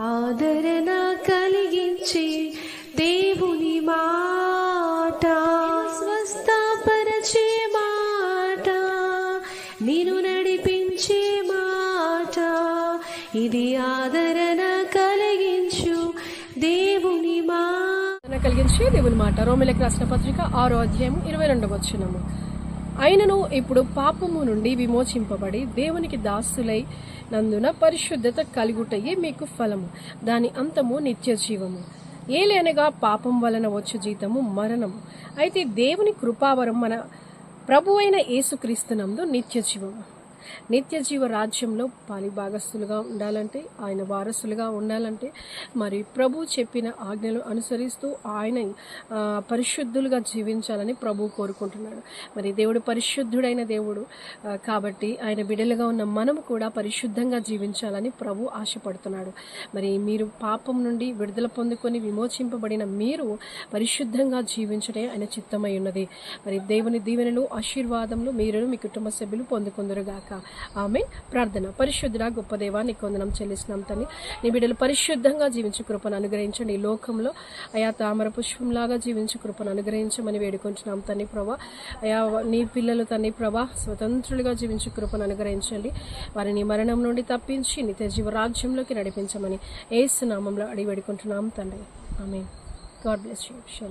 ఆదరణ కలిగించి దేవుని మాట. స్వస్థపరచే మాట. నేను నడిపించే మాట. ఇది ఆదరణ కలిగించు దేవుని మాట ఆదరణ కలిగించే దేవుని మాట. రోమిలకు రాసిన పత్రిక ఆరో అధ్యాయం ఇరవై రెండవ వచ్చినము ఆయనను ఇప్పుడు పాపము నుండి విమోచింపబడి దేవునికి దాసులై నందున పరిశుద్ధత కలుగుటయే మీకు ఫలము దాని అంతము నిత్య జీవము. ఏలేనగా పాపం వలన వచ్చు జీతము మరణము. అయితే దేవుని కృపావరం మన ప్రభు అయిన యేసుక్రీస్తునందు నిత్య జీవము. నిత్య జీవ రాజ్యంలో పని భాగస్థులుగా ఉండాలంటే ఆయన వారసులుగా ఉండాలంటే మరి ప్రభు చెప్పిన ఆజ్ఞలు అనుసరిస్తూ ఆయన పరిశుద్ధులుగా జీవించాలని ప్రభు కోరుకుంటున్నాడు. మరి దేవుడు పరిశుద్ధుడైన దేవుడు కాబట్టి ఆయన బిడలుగా ఉన్న మనము కూడా పరిశుద్ధంగా జీవించాలని ప్రభు ఆశపడుతున్నాడు. మరి మీరు పాపం నుండి విడుదల పొందుకొని విమోచింపబడిన మీరు పరిశుద్ధంగా జీవించడే ఆయన చిత్తమై ఉన్నది. మరి దేవుని దీవెనలు ఆశీర్వాదములు మీరు మీ కుటుంబ సభ్యులు పొందుకుందరుగాక. ఆమె ప్రార్థన. పరిశుద్ధుడా గొప్ప దేవాన్ని కొందనం చెల్లిస్తున్నాం తల్లి. నీ బిడ్డలు పరిశుద్ధంగా జీవించే కృపను అనుగ్రహించండి. ఈ లోకంలో అయా తామర పుష్పంలాగా జీవించే కృపను అనుగ్రహించమని వేడుకుంటున్నాం తన్ని ప్రభా. అయా నీ పిల్లలు తన్ని ప్రభా స్వతంత్రులుగా జీవించే కృపను అనుగ్రహించండి. వారిని మరణం నుండి తప్పించి నిత్య జీవ రాజ్యంలోకి నడిపించమని ఏసునామంలో అడిగి వేడుకుంటున్నాం తండ్రి ఆమె గాడ్ బ్లెస్ యూ.